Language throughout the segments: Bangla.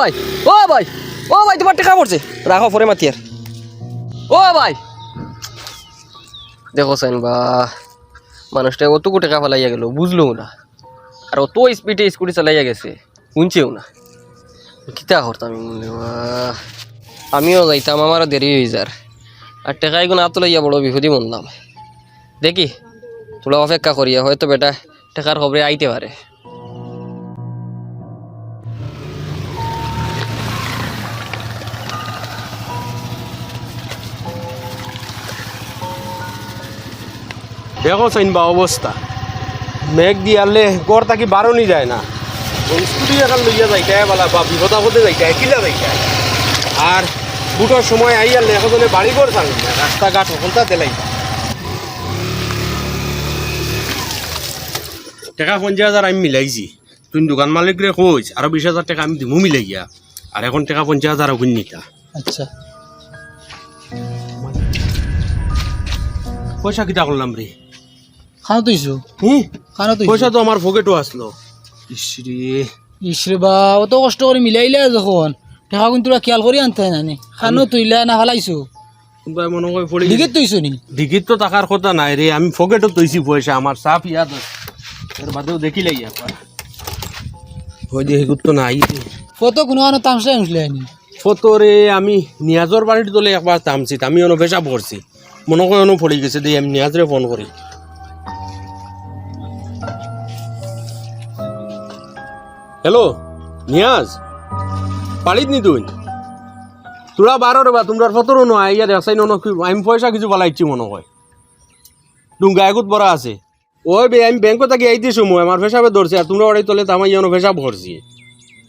ভাই, ও ভাই ও ভাই, তোমার টাকা পড়ছে। রাখো, পরে মাতিয়ার ও ভাই। দেখো, সাইন বা, মানুষটা অতটুকু টাকা ফেলাইয়া গেল বুঝলো না। আর অত স্পিডে স্কুটি চালাইয়া গেছে, শুনছেও না। কিতা করতাম আমি। আমিও যাইতাম, আমারও দেরি হয়ে যার। আর টাকা এগুলো আত লইয়া বড় বিপদই মনলাম। দেখি তোরা অপেক্ষা করিয়া, হয়তো বেটা টাকার খবরে আইতে পারে। দেখো চাইন বা অবস্থা। মেঘ দিয়ালে গড় তাকি বারণই যায় না। স্কুটি এখন লইয়া যাইতাই বলা বা বিপদ আপদে যাইতাই কিলা যাইতাই আর বুটোর সময় আইয়ালে এখনে বাড়ি ঘর চান রাস্তাঘাট সকলটা দেলাই। টাকা পঞ্চাশ হাজার আমি মিলাইছি। তুই দোকান মালিকরে কইস আরও বিশ হাজার টাকা আমি দিমু মিলাই গিয়া আর এখন টাকা পঞ্চাশ হাজার ওগুন নিতা। আচ্ছা। পয়সা কিটা করলাম রে? খানো তুইছো হুম? খানো তুই পয়সা তো আমার পকেটও আসলো। ইসরে। ইসরে বা অত কষ্ট করে মিলাইলে যখন। টাকা কিন্তু খেয়াল করে আনতে হয় নানি খানো তুইলা না ফালাইছো? দিকে তুইছো নি? দিঘিত তো টাকার কথা নাই রে আমি পকেটও তৈছি পয়সা আমার সাফ ইয়াদ এর বাদেও দেখিলে একবার ওই যে হেগুত তো নাই কত কোনো আনো তামসা আনছিলে নি? ফটো রে আমি নিয়াজর বাড়ির তোলে একবার তামছি আমি অন্য পেশা পড়ছি মনে করি অন্য পড়ে গেছে দিয়ে আমি নিয়াজরে ফোন করি হ্যালো, নিয়াজ। পালিত নি তুই? তোরা বারো রে বা, তোমরা ফটোরও নয় ইয়ার এসাই নন আমি পয়সা কিছু পালাইছি মনে হয়। ডুঙ্গা এগুত বড় আছে। ওই বে, আমি ব্যাংক থেকে আইতে সময় আমার পেশাবে ধরছে, আর তোমরা ওরাই তোলে আমার ইয়ানো পেশাব ভরছি।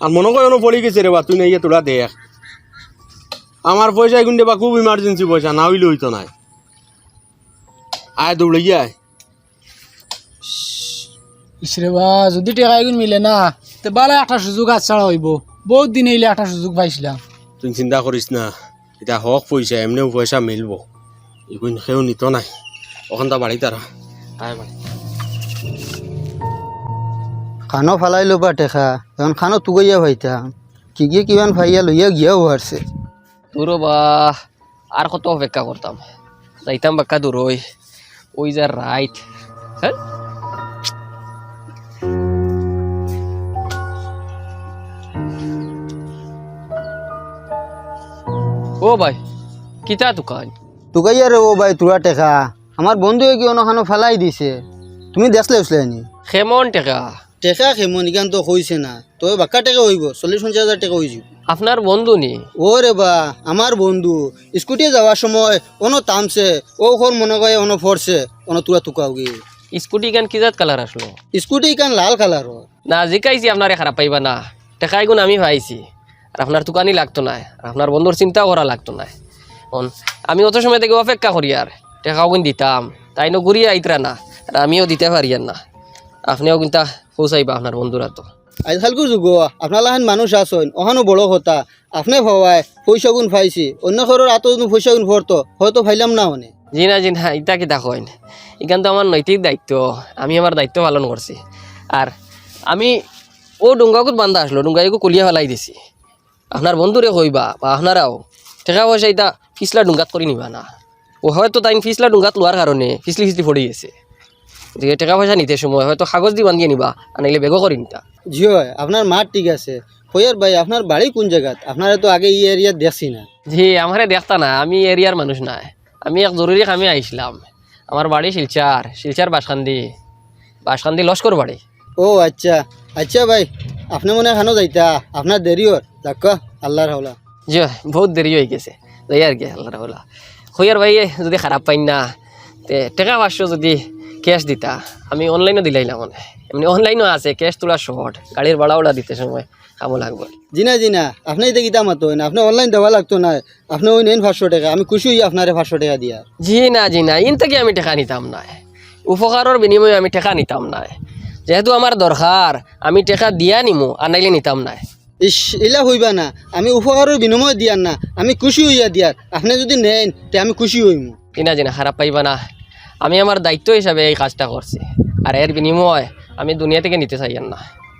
আর মনে অন্য পড়ে গেছে রে বা, তুই না ইয়ে তোরা দেখ। আমার পয়সা এখন দেবা খুব ইমার্জেন্সি পয়সা, না হইলে হইতো নাই। আয় দৌড়ে আয়। ইসরে বা, যদি টাকা এগুন মিলে না তে বালা একটা সুযোগ আজ ছাড়া হইব। বহুত দিন এলে একটা সুযোগ পাইছিলাম। তুই চিন্তা করিস না এটা হক পয়সা এমনিও পয়সা মিলব। এগুন সেও নিত নাই। ওখানটা বাড়ি তারা। আয় বাড়ি। খানো ফালাই ল'বা টেকা এখন খানো তুগৈয়া ভাইতাম কি গিয়ে কিমান ভাইয়া লইয়া গিয়াও হারছে। দূর বা আর কত অপেক্ষা করতাম যাইতাম বাক্কা দূর ওই ওই যা রাইট হ্যাঁ ও ভাই কিতা দোকান? তুগাইয়া রে ও ভাই তোরা টেকা। আমার বন্ধুয়ে কি অন্য ফেলাই দিছে? তুমি দেখলে উঠলে নি? কেমন টেকা? টেকা খেমন ইখান তো কইছে না। তবে বাক্কা টেকা হইব চল্লিশ পঞ্চাশ হাজার টাকা যাব। আপনার বন্ধু নি? ও রে বা আমার বন্ধু। স্কুটি যাওয়ার সময় অন তামছে ও ঘর মনে করে অন ফরছে অন তোরা তুকাও গিয়ে স্কুটি গান কিজাত কালার আসলো স্কুটি ইখান লাল কালার না জিকাইছি আপনারে খারাপ পাইবা না। টেকাই গুণ আমি পাইছি আর আপনার দোকানই লাগতো না আর আপনার বন্ধুর চিন্তাও করা লাগতো না। আমি অত সময় থেকে অপেক্ষা করি আর টেকাও গুণ দিতাম তাই নো ঘুরিয়ে আইতরা না আর আমিও দিতে পারি আর না। আপনিও কিন্তু পৌঁছাইবা আপনার বন্ধুরা তো। আজকালকার যুগ আপনার লাহান মানুষ আসন অহানো বড় কথা আপনি ভাবায় পয়সা গুণ পাইছি অন্য ঘরের আতো পয়সা গুণ ভরতো হয়তো ফাইলাম না মানে। জি না জি না ইটা কি দেখেন এখান তো আমার নৈতিক দায়িত্ব আমি আমার দায়িত্ব পালন করছি আর আমি ও ডুঙ্গাকুত বান্ধা আসলো ডুঙ্গাইকু কলিয়া ফেলাই দিছি। আপনার বন্ধুরে কইবা বা আপনারাও টাকা পয়সা এটা ফিসলা ডুঙ্গাত করে নিবা না। ও হয়তো তাই ফিসলা ডুঙ্গাত লোৱাৰ কারণে ফিসলি ফিসলি পড়ে গেছে গতিকে টাকা পয়সা নিতে সময় হয়তো কাগজ দি বান্ধিয়ে নিবা আনাইলে বেগও করে নিতা জি হয় আপনার মাঠ ঠিক আছে। হইয়ার ভাই আপনার বাড়ি কোন জায়গাত আপনারা তো আগে এই এরিয়াত দেখছি না। জি আমারে দেখতা না আমি এরিয়ার মানুষ নাই। আমি এক জরুরি কামে আইছিলাম আমার বাড়ি শিলচার শিলচার বাসখান্দি। বাসখান্দি লস্কর বাড়ি ও আচ্ছা। আচ্ছা ভাই আপনি মনে হয় যাইতা। আপনার দেরি হর যাক আল্লাহর হাওলা। জি বহুত দেরি হয়ে গেছে। যাই আর কি আল্লাহ রাহুল্লাহ হইয়ার ভাই যদি খারাপ পাইন না তে টাকা পাঁচশো যদি ক্যাশ দিতা আমি অনলাইনও দিলাইলাম মানে এমনি অনলাইনও আছে ক্যাশ তোলা শর্ট গাড়ির ভাড়া ওড়া দিতে সময় কামো লাগবে। জিনা জিনা আপনি এটা কিতা মাতো না আপনি অনলাইন দেওয়া লাগতো না আপনি ওই নেন পাঁচশো টাকা আমি খুশি হই আপনারে পাঁচশো টাকা দিয়া। জি না জি না ইন থেকে আমি টাকা নিতাম না উপকারের বিনিময়ে আমি টাকা নিতাম না যেহেতু আমার দরকার আমি টাকা দিয়া নিমু আনাইলে নিতাম না। ইস এলা হইবা না। আমি উপকারের বিনিময় দিয়ার না আমি খুশি হইয়া দিয়ার। আপনি যদি নেন তে আমি খুশি হইম। কিনা জিনা খারাপ পাইবা না। আমি আমার দায়িত্ব হিসাবে এই কাজটা করছি। আর এর বিনিময় আমি দুনিয়া থেকে নিতে চাই না।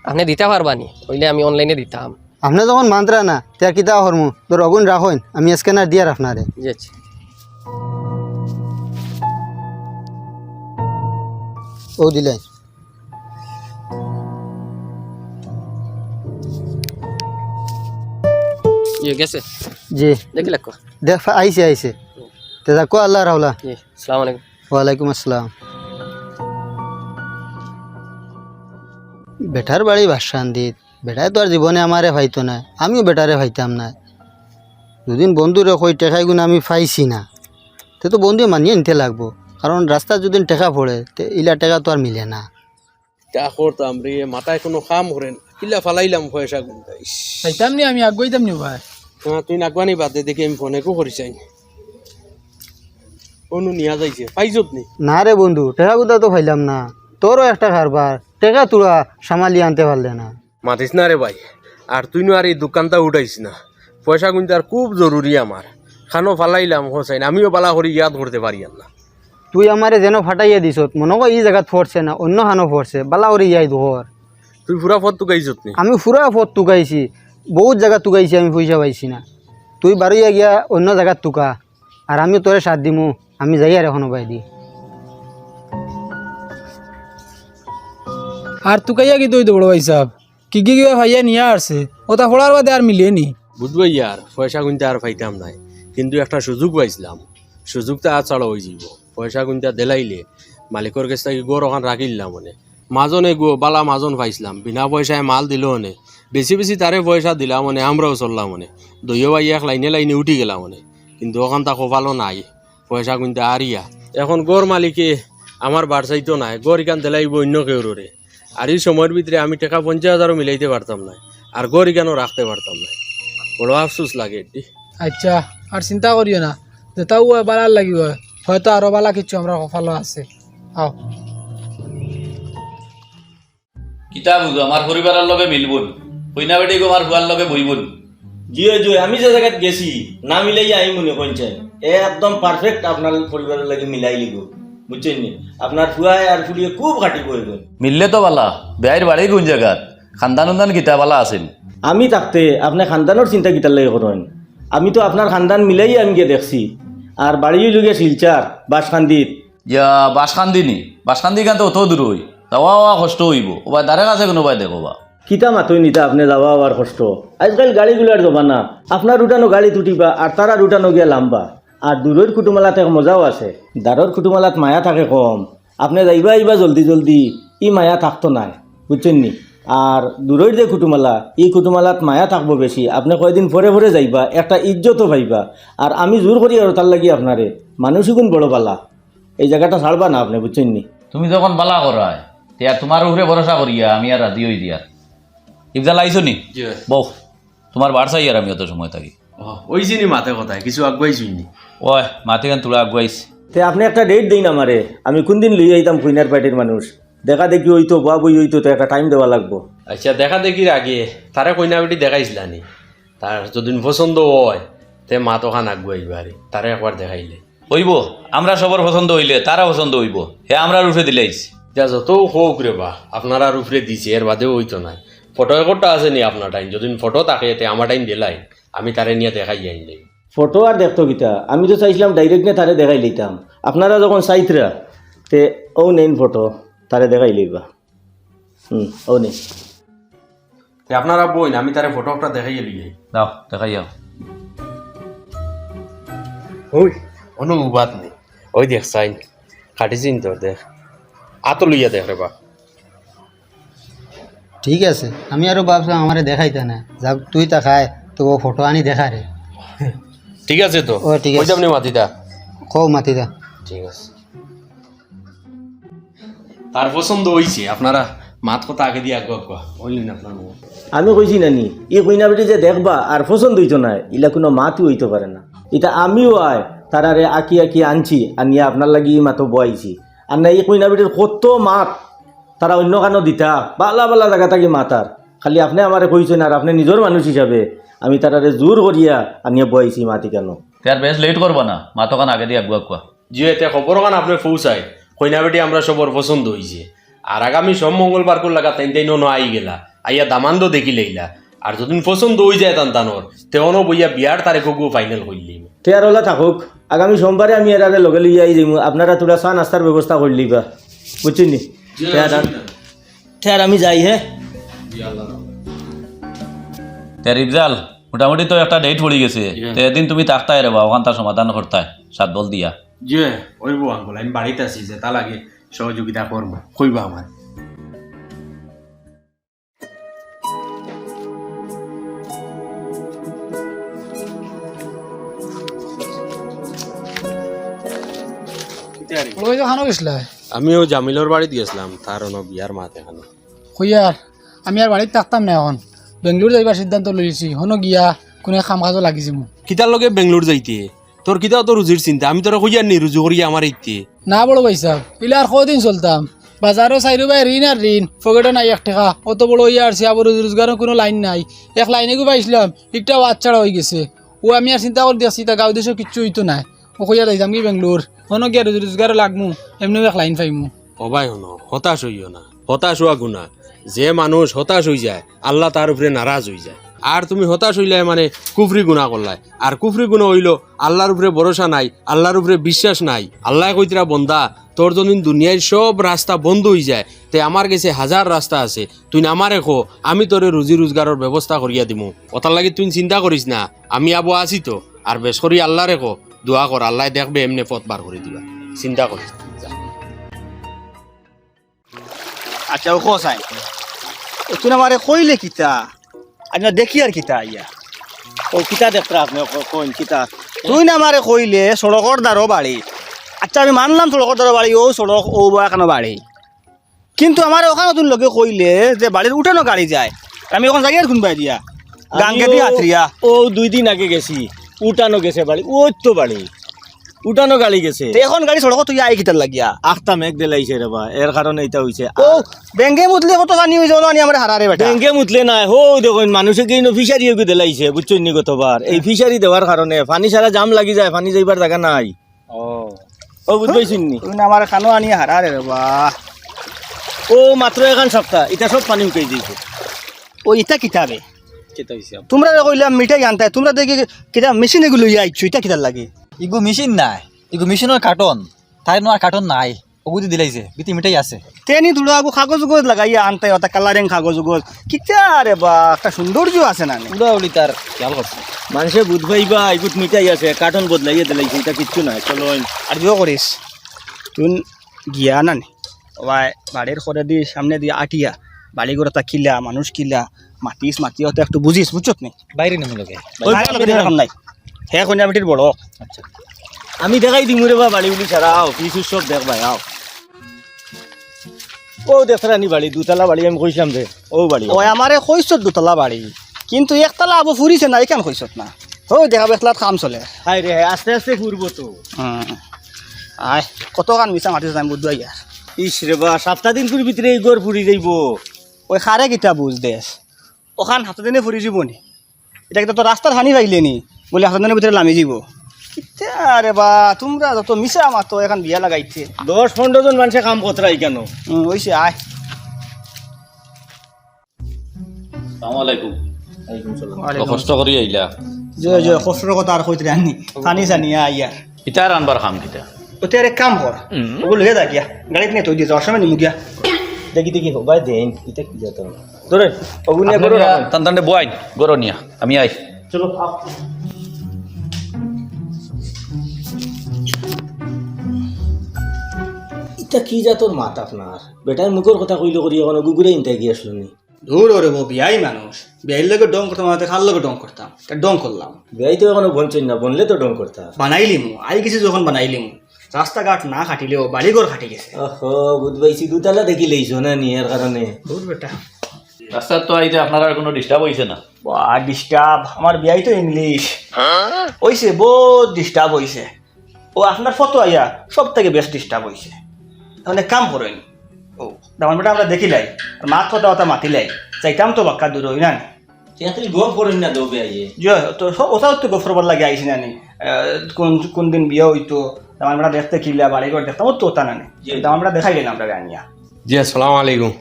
আপনি দিতে পারবানি হইলে আমি অনলাইনে দিতাম। আপনি যখন মানতরা না তার কিতা হরমু? তো রগুন রাখুন আমি স্ক্যানার দিয়ার আপনারে। জি আচ্ছা ও দিলেন। ইয়ে গেছে জি দেখি লাগো দেখ আইসে আইসে তে কো আল্লাহ রাহুলা জি সালাম আলাইকুম ওয়ালাইকুম আসসালাম বেটার বাড়ি বাসান্দিত বেটায় তো আর জীবনে আমারে ভাইতো না আমিও বেটারে ভাইতাম না দুদিন বন্ধুরে কই টেকাই গুণ আমি পাইছি না তে তো বন্ধু মানিয়ে নিতে লাগবো কারণ রাস্তা যদি টেকা পড়ে তে ইলা টেকা তো আর মিলে না তা করতাম রে মাথায় কোনো কাম করেন কিল্লা ফালাইলাম পয়সা ইস। চাইতাম নি আমি আগুয়াইতাম নি ভাই। হ্যাঁ তুই নাকবানি বাদে দেখি আমি ফোনে কো করিসাই অনু নিয়া যাইছে পাইছত নি? না রে বন্ধু টেকা গুদা তো পাইলাম না। তোরও একটা কারবার টেকা তোরা সামালি আনতে পারলে না। মাতিস না রে ভাই আর তুই নো আর এই দোকানটা উঠাইস না। পয়সা গুনতে আর খুব জরুরি আমার খানো ফালাইলাম হোসাইন আমিও পালা করি ইয়াদ করতে পারি না তুই আমারে যেন ফাটাইয়া দিছ মনে কর এই জায়গাত ফরছে না অন্য হানো ফরছে বালা করে ইয়াই ধর তুই পুরা ফত তো গাইছত নি আমি পুরা পথ তুকাইছি বহুত জায়গা তুকাইছি আমি পয়সা পাইছি না। তুই বারোইয়া গিয়া অন্য জায়গাত তুকা আর আমি তোরে সাথ দিমু আমি যাই আর এখনও পাই দি আর তুকাইয়া কি দই দৌড় ভাই সাহেব কি কি কিবা ভাইয়া নিয়ে আসছে ওটা ফোড়ার বাদে আর মিলিয়ে নি। বুঝব ইয়ার পয়সা গুনতে আর পাইতাম নাই। কিন্তু একটা সুযোগ পাইছিলাম। সুযোগটা আর ছাড়া হয়ে যাব। পয়সা গুনতে দেলাইলে মালিকর কাছ থেকে গড় ওখান রাখিলাম মানে। মাজনে গো বালা মাজন পাইছিলাম বিনা পয়সায় মাল দিল মানে বেশি বেশি তারে পয়সা দিলাম মানে আমরাও চললাম মানে। দইও ভাই এক লাইনে লাইনে উঠি গেলাম মানে। কিন্তু ওখান তা কপালও নাই। পয়সা গুনতে আর ইয়া এখন গড় মালিকে আমার বাড়সাইতো নাই। গড় ইকান দেলাইব অন্য কেউরে আর এই সময়ের ভিতরে আমি টাকা পঞ্চাশ হাজারও মিলাইতে পারতাম না আর গড় ইকানও রাখতে পারতাম না বড় আফসোস লাগে এটি। আচ্ছা আর চিন্তা করিও না। তাও বালার লাগিব। হয়তো আরও বালা কিছু আমরা কপালও আছে। আও। কিতা বুঝো আমার পরিবারের লগে মিলবুন। কইনা বেটি আমার হুয়ার লগে বইবুন জিও জিও আমি যে জায়গাত গেছি না মিলাই আই মনে কইছেন এ একদম পারফেক্ট আপনার পরিবারের লাগে মিলাই লিব বুঝছেন নি? আপনার ফুয়ায় আর ফুলিয়ে খুব ঘাটি করবেন মিললে তো বালা বেয়ার বাড়ি কোন জায়গাত খানদান উন্দান কিতা বালা আছিল। আমি থাকতে আপনি খানদানোর চিন্তা কিতার লাগে করেন আমি তো আপনার খানদান মিলাই আমি গিয়ে দেখছি। আর বাড়ি যুগে শিলচার বাসখান্দিত ইয়া বাসখান্দি বাসখান্দি গান তো অত দূর হই যাওয়া হওয়া কষ্ট হইব। ওবা দ্বারে কাছে কোনোবাই দেখবা কিতা মাতই নিতা আপনি যাওয়া আবার কষ্ট। আজকাল গাড়িগুলার জমানা। আপনার উঠানো গাড়ি তুটিবা আর তারা উঠানো গিয়া লাম্বা। আর দূরের কুটুমালাত এক মজাও আছে। দাঁড়র কুটুমালাত মায়া থাকে কম। আপনি যাইবা আইবা জলদি জলদি। ই মায়া থাকতো নাই। বুঝছেন নি? আর দূরের যে কুটুমালা এই কুটুমালাত মায়া থাকব বেশি আপনি কয়দিন পরে পরে যাইবা একটা ইজ্জতও পাইবা। আর আমি জোর করি আর তার লাগি আপনারে মানুষই গুণ বড় পালা। এই জায়গাটা ছাড়বা না আপনি বুঝছেন নি? তুমি যখন বালা করায় তিয়া তোমার উপরে ভরসা করিয়া আমি আর রাজি হই দিয়ার ইফজাল আইছো নি। বউ তোমার বার চাই আর আমি অত সময় থাকি। ওই চিনি মাথে কথায় কিছু আগুয়াইছুই নি? ওই মাতি গান তোলা আগুয়াইছ তে আপনি একটা ডেট দিন আমারে আমি কোন দিন লই আইতাম কুইনার পার্টির মানুষ। দেখা দেখি হইতো বা বই হইতো তো একটা টাইম দেওয়া লাগবো। আচ্ছা দেখা দেখির আগে তারে কইনা বেটি দেখাইছিলানি তার যদি পছন্দ হয় তে মা তখন আগুয়াইবা আরে তারে একবার দেখাইলে। হইব আমরা সবার পছন্দ হইলে তারা পছন্দ হইব। হে আমরা রুফে দিলাইছ যা যত হোক রে বা আপনারা আর উপরে দিছে এর বাদেও হইতো নাই। ফটো একটা আছে নি আপনার টাইম যদি ফটো থাকে তে আমার টাইম দিলাই আমি তারে নিয়ে দেখাই আইলে ফটো আর দেখতো কিতা? আমি তো চাইছিলাম ডাইরেক্ট নিয়ে তারে দেখাই লইতাম। আপনারা যখন চাইতরা তে ও নেন ফটো তারে দেখাই লইবা। হুম ও নেই। তে আপনারা বইন আমি তারে ফটো একটা দেখাই লিয়ে দাও দেখাই যাও ওই অন্য উবাদ নেই ওই দেখ সাইন খাটিছিন তো দেখ। আতো লইয়া দেখ রে বা। ঠিক আছে আমি আরও ভাবছিলাম আমারে দেখাইতে না। যাক তুই তা খায় তো ও ফটো আনি দেখা রে ঠিক আছে তো? ও, ঠিক আছে। মাতিতা কও মাতি দা ঠিক আছে। তার পছন্দ হইছে আপনারা মাত কথা আগে দিয়ে আগুয়া হইলেন আপনার। আমি কইছি নানি ই কইনা বেটি যে দেখবা আর পছন্দ হইতো না ইলা কোনো মাতই হইতে পারে না। এটা আমিও আয় তারারে আঁকি আঁকি আনছি আনিয়া আপনার লাগি ই মাতো বয়াইছি আর না এই কইনা বেটির কত মাত? তারা অন্য কানো দিতা। বালা বালা জায়গা থাকি মাতার খালি আপনি আমারে কইছেন আর আপনি নিজের মানুষ হিসাবে আমি তারারে জোর করিয়া আনিয়া বয়াইছি মাতি কেন। তার বেশ লেট করবা না মাতকান আগে দিয়ে আগুয়া কুয়া যে এতে খবর কান আপনি পৌঁছায় কইনা বেটি আমরা সবর পছন্দ হইছে আর আগামী সোম মঙ্গলবার কোন লাগা তাই তাই নো আই গেলা। আইয়া দামান্দ দেখি লইলা। আর যদি পছন্দ হয়ে যায় তান তানোর তেমনও বইয়া বিয়ার তারিখও গো ফাইনাল করলি তেয়ার হলা থাকুক। আগামী সোমবারে আমি এরারে লগে লইয়া আই যাইমু। আপনারা তোরা চা নাস্তার ব্যবস্থা করে লিবা বুঝছেন নি? আমি যাই হে। তে রিফজাল মোটামুটি তো একটা ডেট পড়ে গেছে। তো এদিন তুমি তাকতাই রে বা ওখান তার সমাধান করতাই সাত বল দিয়া। যে ওইব আঙ্গুল আমি বাড়িতে আছি যে তা লাগে সহযোগিতা করব কইবা আমার ওই তো খানো গেছিল? আমিও জামিলর বাড়িতে গেছিলাম তার অন বিয়ার মাত এখানে। কইয়ার আমি আর বাড়িতে থাকতাম না এখন? বেঙ্গলোর যাইবার সিদ্ধান্ত লইছি হনো গিয়া কোনে কাম কাজও লাগিছে মোক। কিতার লগে বেঙ্গলোর যাইতে? তোর কিতাও তো রুজির চিন্তা আমি তোরা কইয়ার নি রুজু করি আমার ইতে না বড় পয়সা ইলে আর কদিন চলতাম? বাজারও চাইরো ভাই ঋণ আর ঋণ পকেটে নাই এক টাকা। অত বড় ইয়ে আর আবর রোজগারও কোনো লাইন নাই। এক লাইনে গো পাইছিলাম একটা বাচ্চারা হয়ে গেছে। ও আমি আর চিন্তা করে দিয়েছি তা গাঁও দেশে কিচ্ছু হইতো নাই। ও কইয়া যাইতাম কি বেঙ্গলোর হনো গিয়া রোজগারও লাগমু? এমনি এক লাইন পাইমু অবাই হন হতাশ হইও না। হতাশ হওয়া গুণা। যে মানুষ হতাশ হয়ে যায়, আল্লাহ তার উপরে নারাজ হয়ে যায়। আর তুমি হতাশ হইলে মানে কুফরি গুণা করলাই আর কুফরি গুণা হইল আল্লাহর উপরে ভরসা নাই আল্লাহর উপরে বিশ্বাস নাই। আল্লাহ কইতরা বন্দা তোর যদি দুনিয়ার সব রাস্তা বন্ধ হয়ে যায়। তে আমার কাছে হাজার রাস্তা আছে। তুই আমারে খো আমি তোরে রুজি রোজগারের ব্যবস্থা করিয়া দিমু। ওটার লাগি তুই চিন্তা করিস না, আমি আবু আছি তো আর বেশ করি আল্লাহ রেখো দোয়া কর আল্লাহ দেখবে এমনি পথ বার করে দিবা। চিন্তা। যা। আচ্ছা ও কোসাই তুই আমারে কইলে কিতা? আজ না দেখি আর কিতা ইয়া। ও কিতা দেখতা আপনি কোন কিতা। তুই না আমারে কইলে সড়কর দ্বারো বাড়ি। আচ্ছা আমি মানলাম সড়কর দ্বারো বাড়ি ও সড়ক ও বা এখানো বাড়ি। কিন্তু আমার ওখানে তুই লোকে কইলে যে বাড়ির উঠানো গাড়ি যায় আমি ওখানে যাই আর কোনবাই দিয়া। গাঙ্গে দিয়ে আত্রিয়া। ও দুই দিন আগে গেছি। উঠানো গেছে বাড়ি ওই তো বাড়ি। উঠানো গাড়ি গেছে। এখন গাড়ি সড়ক তুই আই কিতার লাগিয়া। আখটা মেঘ দিলাইছে রে বা এর কারণে এটা হইছে ও বেঙ্গে মুতলে কত জানি যাও আনি আমার হারারে বেটা। ব্যাংকে মুতলে নাই হো দেখুন মানুষে কি ফিশারি ওকে দিলাইছে বুঝছেন নি গতবার এই ফিশারি দেওয়ার কারণে পানি সারা জাম লাগি যায় পানি যাইবার জায়গা নাই। ও ও বুঝবাইছেন নি? তুই না আমার খানো আনি হারারে রে বা। ও মাত্র এখন সপ্তাহ এটা সব পানি উঠে দিয়েছে ও ইটা কিতাবে। কেতা হইছে তোমরা কইলাম মিঠাই আনতে তোমরা দেখি কিতা মেশিন এগুলো ইয়া আইছো ইটা কিতার লাগে? ইগো মেশিন নাই। ইগো মেশিনের কার্টন তাই নো আর কার্টন নাই। ওগুদি দিলাইছে বিতি মিঠাই আছে। তেনি ধুলো আগু কাগজ উগজ লাগাইয়া আনতে ওটা কালারিং কাগজ উগজ কিতা রে বা একটা সৌন্দর্য আছে না নি? উড়া উড়ি তার খেয়াল করছে মানুষে বুধবাইবা এগুত মিটাই আছে কার্টন বদলাইয়া দিলাইছে এটা কিচ্ছু নাই চলো আর বিয়ে করিস তুই গিয়া না নি? বাড়ির করে দি সামনে দিয়ে আটিয়া বাড়ি করে তা কিলা মানুষ কিলা মাতিস মাতি হতে একটু বুঝিস বুঝছত নি? বাইরে নেমে লগে। নাই। হে কন্যা বেটির বড় আমি দেখাই দিমু রে বা বাড়ি উলি ছাড়া আও কিছু সব দেখ ভাই আও। ও দেখরানি বাড়ি দুতলা বাড়ি আমি কইছিলাম যে ও বাড়ি ওই আমারে কইছত দুতলা বাড়ি কিন্তু একতলা আবু ফুরিছে না এখান কইছত না? ও দেখা বেতলাত কাম চলে। হাই রে আস্তে আস্তে ঘুরবো তো। আয় কত কান মিছা মাতিছ আমি বুধ ইয়ার ইস রে বা সাতটা দিন ভিতরে এই গড় ফুরি যাইব। ওই খারে কিতা বুঝ দেশ ওখান হাতে দিনে ফুরি যাব নি। এটা কিন্তু তো রাস্তার হানি পাইলে নি। বলে হাতে দিনের ভিতরে লামি যাব কিতা রে বা তোমরা যত মিছা মাতো এখন বিয়া লাগাইছে। দশ পনেরো জন মানুষে কাম কতরাই কেন? ওইসে আয় আসসালামু কষ্ট করি আইলা জয় জয় কষ্টর কথা আর কইতে আনি। পানি জানি আইয়ার ইতার আনবার খাম কিতা? ওতে আর এক কাম কর ওগুলো হে থাকিয়া গাড়িতে নিয়ে তুই দিয়ে যাওয়ার সময় নিমু গিয়া দেখি দেখি হবাই দেন এটা কি যেত ধরে অগুনিয়া করো টান টানতে বয়াইন গরো নিয়া আমি আই। চলো আপ। ইটা কি জাতর মাত আপনার? বেটার মুখের কথা কইলে করি এখন গুগুরে ইনতে গিয়ে আসলো নি। দূর ওরে বউ বিয়াই মানুষ। বিয়াইর লগে ডং করতাম আমাদের খার লগে ডং করতাম ডং করলাম। বিয়াই তো এখনও বঞ্চন না বনলে তো ডং করতা বানাইলিম আই কিছু যখন বানাইলিম। রাস্তাঘাট না খাটিলেও বাড়িঘর খাটি গেছে। ওহো বুধবাইছি দুতলা দেখি লইছো না নি এর কারণে দূর বেটা। রাস্তার তো আইতে আপনার আর কোনো ডিস্টার্ব হইছে না? বাহ ডিস্টার্ব আমার বিয়াই তো ইংলিশ হইছে বহুত ডিস্টার্ব হইছে ও আপনার ফটো আইয়া সব থেকে বেস্ট ডিস্টার্ব হইছে তাহলে কাম করেন ও তেমন বেটা আমরা দেখিলাই মাত কথা কথা মাতিলাই। চাইতাম তো বাক্কা দূর হই না তো সব ওটাও তো গফরবার লাগে আইসি না নি? কোন কোন দিন বিয়ে হইতো বেটা দেখতে কিলা বাড়িঘর দেখতাম ও তো ওটা না নি। তেমন বেটা দেখাই দিলাম আমরা আনিয়া জি আসসালামু আলাইকুম।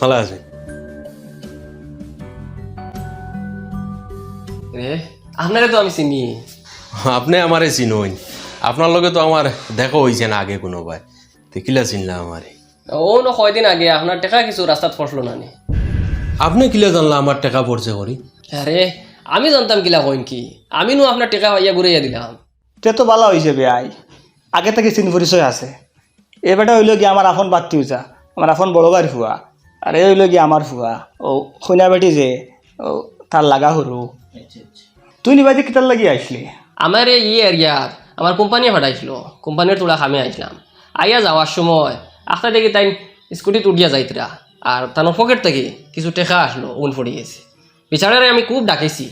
ভালো আছে রে আপনারে তো আমি চিনি। আপনি আমারে চিনইন আপনার লগে তো আমার দেখা হয়েছে না আগে কোনো ভাই দেখিলা চিনলা আমারে? ও ন কয়দিন আগে আপনার টেকা কিছু রাস্তাত ফসলো না নি। আপনি কিলা জানলা আমার টাকা পড়ছে করি আরে আমি জানতাম কিলা কইন কি। আমি নো আপনার টেকা পাইয়া ঘুরাইয়া দিলাম। তে তো ভালো হয়েছে বেয়াই। আগে থেকে চিন পরিচয় আছে। এবারটা হইল গিয়ে আমার আপন বাত্তি উজা। আমার আপন বড় বাড়ি ফুয়া আর এই হইল গিয়ে আমার ফুয়া ও বেটি যে ও তার লাগা হরু তুই নিবাজি কিতার লাগি আসলি আমার এই ই এরিয়ার আমার কোম্পানি ফাটাইছিল কোম্পানির তোলা খামে আসলাম আইয়া যাওয়ার সময় আখটা দেখি তাই স্কুটিত উঠিয়া যাইতরা আর তার পকেট থেকে কিছু টেকা আসলো উন পড়ে গেছে। বিচারারে আমি খুব ডাকেছি।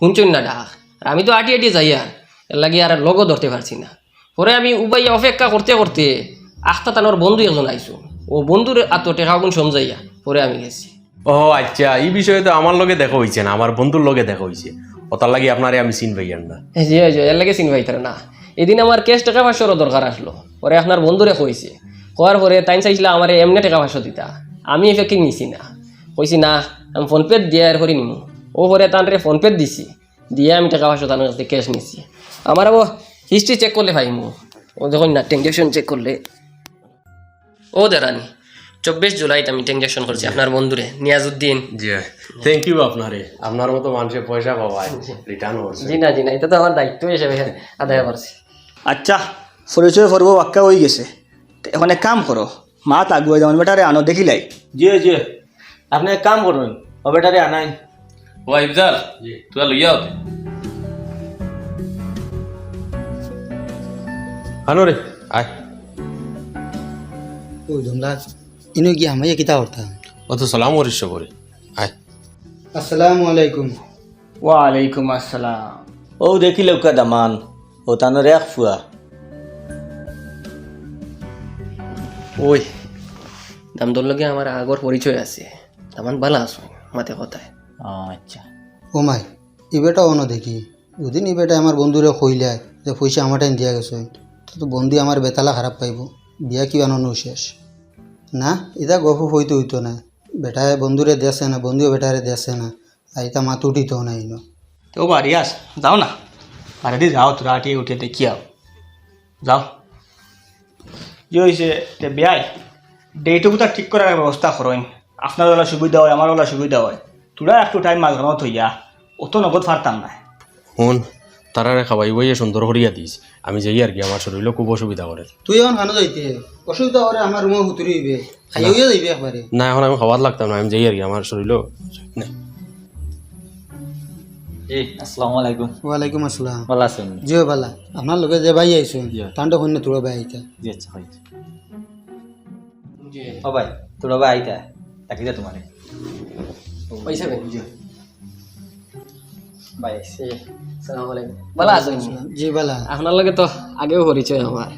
শুনছুন না ডাক আর আমি তো আটি আটি যাই আর এর লাগি আর লগও ধরতে পারছি না। পরে আমি উবাইয়া অপেক্ষা করতে করতে আখটা তানোর বন্ধু একজন আইসো ও বন্ধুর আত টেকা গুণ সমজাইয়া পরে আমি গেছি। ও আচ্ছা এই বিষয়ে তো আমার লগে দেখা হয়েছে না আমার বন্ধুর লগে দেখা হয়েছে ওটার লাগি আপনারে আমি চিন পাইয়ান না জি জি এর লাগে চিনি পাইতারে না। এদিন আমার ক্যাশ টাকা পাঁচশোর দরকার আসলো। পরে আপনার বন্ধুরে কইছে। করার পরে তাই চাইছিল আমার এমনি টাকা পাঁচশো দিতা। আমি এফেক্টিং নিছি না। কইছি না আমি ফোনপে দিয়ে আর করে নিমু। ও পরে তানরে ফোনপে দিছি। দিয়ে আমি টাকা পাঁচশো তার কাছে ক্যাশ নিছি। আমার আবার হিস্ট্রি চেক করলে ভাইমু ও যখন না ট্রানজ্যাকশন চেক করলে। ও দেরানি চব্বিশ জুলাইতে আমি ট্রানজ্যাকশন করছি আপনার বন্ধুরে নিয়াজউদ্দিন। জি থ্যাংক ইউ আপনারে। আপনার মতো মানুষের পয়সা পাওয়ায় রিটার্ন করছে। জি না জি না এটা তো আমার দায়িত্ব হিসেবে আদায় করছি। আচ্ছা পরিচয় পর্ব বাক্কা হয়ে গেছে। এখন এক কাম করো মাত আগুয়ে যেমন বেটারে আনো দেখিলাই জি জি। আপনি এক কাম করবেন ও বেটারে আনাই। ও ইফজাল তুই লইয়া হতে আনো রে আয়। ও জমলা ইনো কি আমি কিতা করতাম অত সালাম করিস করে আয়। আসসালামু আলাইকুম। ওয়ালাইকুম আসসালাম। ও দেখি লৌকা দামান ও তানোর এক ফুয়া। ওই। দামদর লগে আমার আগর পরিচয় আছে। তামান ভালো আছো মাতে কথায়। আচ্ছা। ও মাই ই বেটা অন দেখি। দুদিন ই বেটা আমার বন্ধুরে কইলে যে পয়সা আমার টাইম দিয়া গেছে। তো বন্ধু আমার বেতালা খারাপ পাইব। বিয়া কি বানানো শেষ? না এটা গপ হইতে হইতো না। বেটায় বন্ধুরে দেশে না বন্ধুও বেটারে দেশে না। আর এটা মাত উঠিত না। ইনো তো বাড়ি আস যাও না। বাড়ি দিয়ে যাও তোরা আটিয়ে উঠে দেখি আও। যাও। কি হয়েছে তে বেয়াই? ডেটুকু তা ঠিক করার ব্যবস্থা করেন। আপনার বেলা সুবিধা হয় আমার বেলা সুবিধা হয়। তোরা একটু টাইম মাঝখানে থইয়া অত নগদ ফারতাম না। শুন তারারে খাবাই বইয়ে সুন্দর করিয়া দিস। আমি যাই আর কি আমার শরীরে খুব অসুবিধা করে। তুই এখন খানো যাইতে? অসুবিধা করে আমার রুমে হুতুরি হইবে। খাইয়া যাইবে একবারে। না এখন আমি খাবার লাগতাম না আমি যাই আর কি আমার আসসালামু আলাইকুম। ওয়ালাইকুম আসসালাম। ভালো আছেন? জিও বালা আপনার লগে যে ভাই আইসুন তান্ড কন্যা তোর ভাই আইতা। জি আচ্ছা ও ভাই তোরা ভাই আইতা? তাকি যা তোমারে। পয়সা বেন ভাই সালাম আলাইকুম। ভালো আছো জি বালা আপনার লগে তো আগেও পরিচয় আমার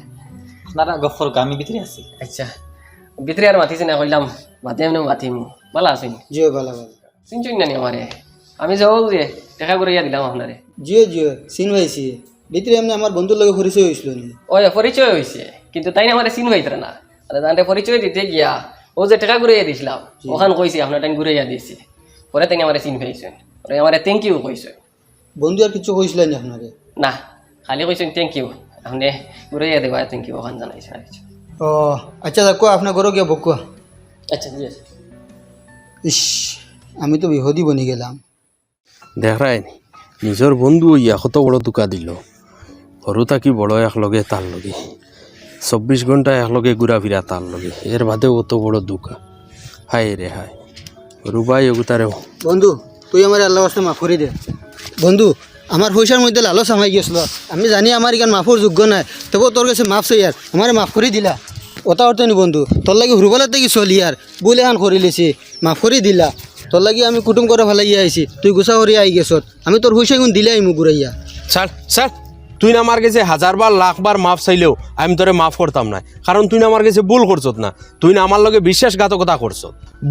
আপনারা গফর আমি ভিতরে আছি। আচ্ছা। ভিতরে আর মাতিছি না কইলাম মাতি এমনি মাতিম। ভালো আছেন? জিও বালা বালা চিনচুন না নি আমারে? আমি যাও যে দেখা করে ইয়া দিলাম আপনারে। জিও জিও চিন পাইছি ভিতরে এমনি আমার বন্ধুর লগে পরিচয় হয়েছিল নি। ওই পরিচয় হয়েছে কিন্তু তাই না আমার চিন হইতরা না। আর তাহলে পরিচয় দিতে গিয়া ও যে টাকা ঘুরাইয়া দিছিলাম ওখান কইছি আপনার টাইম ঘুরাইয়া দিয়েছি পরে তাই আমার চিন পাইছেন পরে আমার থ্যাংক ইউ কইছে বন্ধু আর কিছু কইছিল নি আপনারে না খালি কইছেন থ্যাংক ইউ আপনি ঘুরাইয়া দেবা থ্যাংক ইউ ওখান জানাইছেন আর কিছু। ও আচ্ছা দেখো আপনার ঘরে গিয়ে বকুয়া আচ্ছা জি আছে। ইস আমি তো বিহদি বনি গেলাম। দেখ রায় নিজের বন্ধু ইয়া কত বড় দোকা দিল। সরু থাকি বড় একলগে তার লগে। চব্বিশ ঘণ্টা একলগে ঘুরা ফিরা তার লগে। এর বাদে অত বড় দোকা হায় রে হায়। রুবাই এগুতারে বন্ধু তুই আমার আল্লাহ মাফ করে দে। বন্ধু আমার পয়সার মধ্যে লালচ আমাই গেছিল আমি জানি আমার ইখান মাফর যোগ্য নাই। তবু তোর কাছে মাফ চাই আর আমার মাফ করে দিলা। ওটা অর্থ নি বন্ধু তোর লাগি হুরবালা থেকে চলি আর বলে এখন করে লেছি। মাফ করে দিলা। তোর লাগি আমি কুটুম করে ফেলাই আইছি তুই গুছা করে আই গেছত আমি তোর পয়সা গুণ দিলাই মোক ঘুরাইয়া ছাড় ছাড় তুই না আমার কাছে হাজার বার লাখ বার মাফ চাইলেও আমি তোরে মাফ করতাম না কারণ তুই না আমার কাছে ভুল করছত না। তুই না আমার লগে বিশ্বাসঘাতকতা করছ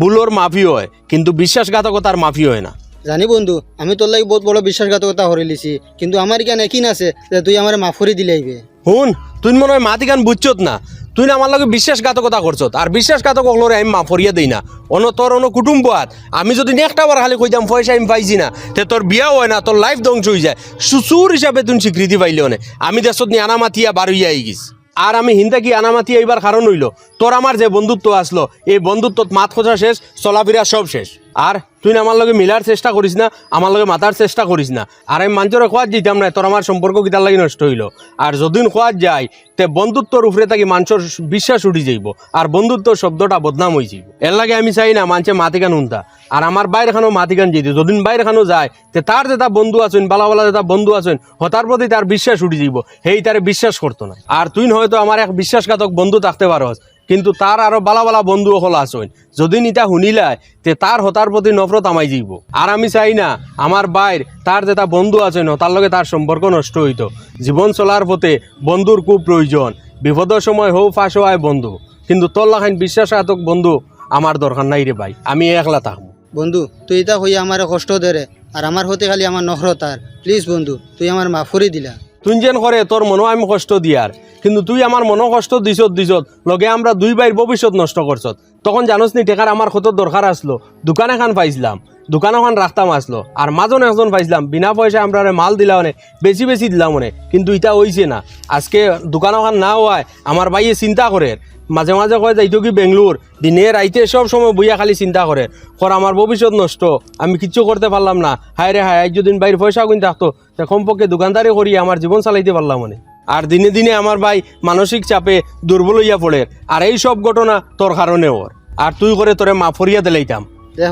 ভুলোর মাফি হয়, কিন্তু বিশ্বাসঘাতকতার মাফি হয় না। জানি বন্ধু, আমি তোর লাগি বহুত বড় বিশ্বাসঘাতকতা করে লিছি, কিন্তু আমার ইখান একই আছে যে তুই আমার মাফ করে দিলাইবে শুন তুই মনে হয় মাতি গান বুঝছত না? তুই আমার লগে বিশ্বাসঘাতকতা করছত আর বিশ্বাসঘাতক হলরে আমি মাফ করিয়া দেই না। অন তোর অন কুটুম্ব আত আমি যদি একটা বার খালি কইতাম পয়সা আমি পাইছি না, তে তোর বিয়াও হয় না তোর লাইফ ধ্বংস হয়ে যায়। সুসুর হিসাবে তুই স্বীকৃতি পাইলে অনে। আমি দেশত নি আনামাতিয়া বার হইয়া আই গিস আর আমি হিন্দা কি আনামাতি এইবার কারণ হইল? তোর আমার যে বন্ধুত্ব আসলো এই বন্ধুত্বত মাত খোঁজা শেষ চলাফেরা সব শেষ। আর তুই আমার লগে মিলার চেষ্টা করিস না, আমার লগে মাতার চেষ্টা করিস না। আর আমি মানুষের খোয়াত দিতাম না তোর আমার সম্পর্ক কিতার লাগি নষ্ট হইল। আর যদিন খোয়াত যায়, তে বন্ধুত্বর উপরে থাকি মানুষের বিশ্বাস উঠি যাইব, আর বন্ধুত্ব শব্দটা বদনাম হয়ে যাইব। এর লাগে আমি চাই না মানুষে মাতিকান উনতা। আর আমার বাইরে খানো মাতিকান যেতে যদিন বাইরে খানো যায়, তে তার যেটা বন্ধু আছেন বালা বালা যেটা বন্ধু আছেন হতার প্রতি তার বিশ্বাস উঠি যাইব, সেই তারে বিশ্বাস করতো না আর তুই হয়তো আমার এক বিশ্বাসঘাতক বন্ধু থাকতে পারস কিন্তু তার আরও বালা বালা বন্ধু হল আসইন। যদি নিতা শুনিলাই তে তার হতার প্রতি নফরত আমাই যাইব আর আমি চাই না আমার বাইর তার যেটা বন্ধু আছেন তার লগে তার সম্পর্ক নষ্ট হইত। জীবন চলার পথে বন্ধুর খুব প্রয়োজন। বিপদের সময় হৌ ফাঁস হয় বন্ধু। কিন্তু তোর লাখান বিশ্বাসঘাতক বন্ধু আমার দরকার নাই রে ভাই। আমি একলা থাকব বন্ধু, তুই এটা হইয়া আমার কষ্ট দে রে আর আমার হতে খালি আমার নখরত আর। প্লিজ বন্ধু, তুই আমার মাফ করে দিলা। তুই যেন করে, তোর মনো আমি কষ্ট দিয়ার। কিন্তু তুই আমার মনো কষ্ট দিছত দিছত। লগে আমরা দুই বাইর ভবিষ্যৎ নষ্ট করছত তখন জানোস নি টেকার আমার কত দরকার আসলো দোকান এখন পাইছিলাম। দোকান এখন রাখতাম আসলো আর মাজন একজন পাইছিলাম। বিনা পয়সা আমরা মাল দিলাম মানে বেশি বেশি দিলাম মানে কিন্তু ইটা হইছে না। আজকে দোকান এখন না হওয়ায় আমার ভাইয়ে চিন্তা করে মাঝে মাঝে কয় যাইতো কি বেঙ্গলোর দিনে রাইতে সব সময় বইয়া খালি চিন্তা করে কর আমার ভবিষ্যৎ নষ্ট। আমি কিচ্ছু করতে পারলাম না। হায় রে হায় আজ যদি বাইরে পয়সা গুণ থাকতো। তা কমপক্ষে দোকানদারি করি আমার জীবন চালাইতে পারলাম মানে। আর দিনে দিনে আমার ভাই মানসিক চাপে দুর্বল হইয়া পড়ে আর এই সব ঘটনা তোর কারণে ওর আর তুই করে তোরে মাফরিয়া দিলাইতাম।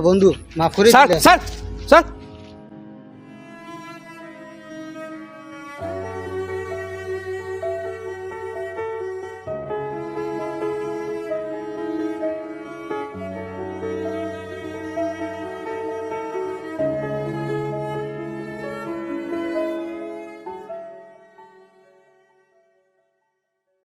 বন্ধু মাফ করে স্যার স্যার স্যার